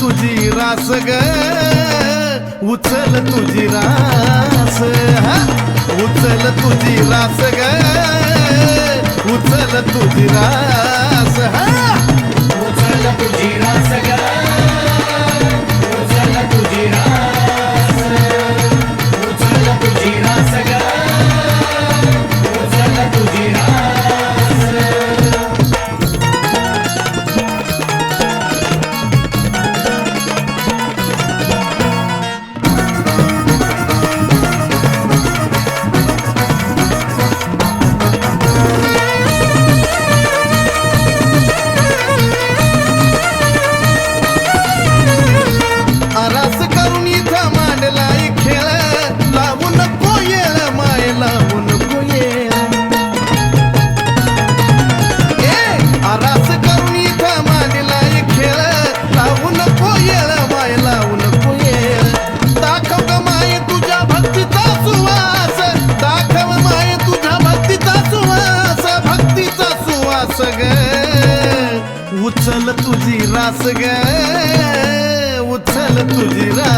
तुझी रास ग. उचल तुझी रास. उचल तुझी रास ग. उचल तुझी रास. उचल तुझी रास. रास ग उचल तुझी रा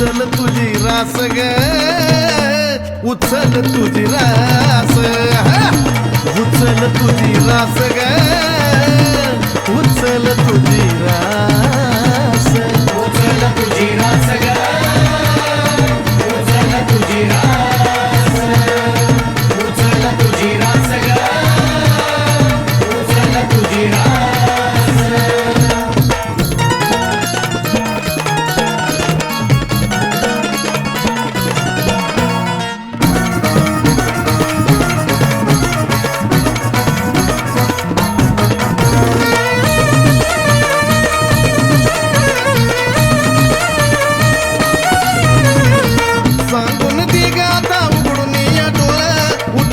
उचल तुझी रास ग. उचल तुझी रास. उचल तुझी रास ग.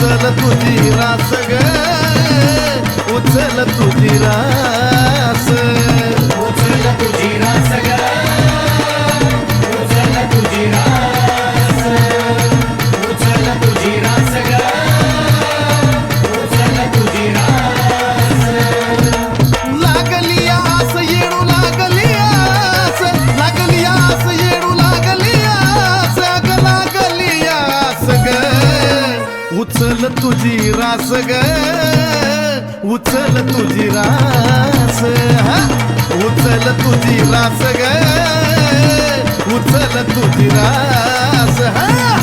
उचल तुझी रास ग उचल तुझी रास. तुझी रास ग. उचल तुझी रास. उचल तुझी रास ग. उचल तुझी रास. हा?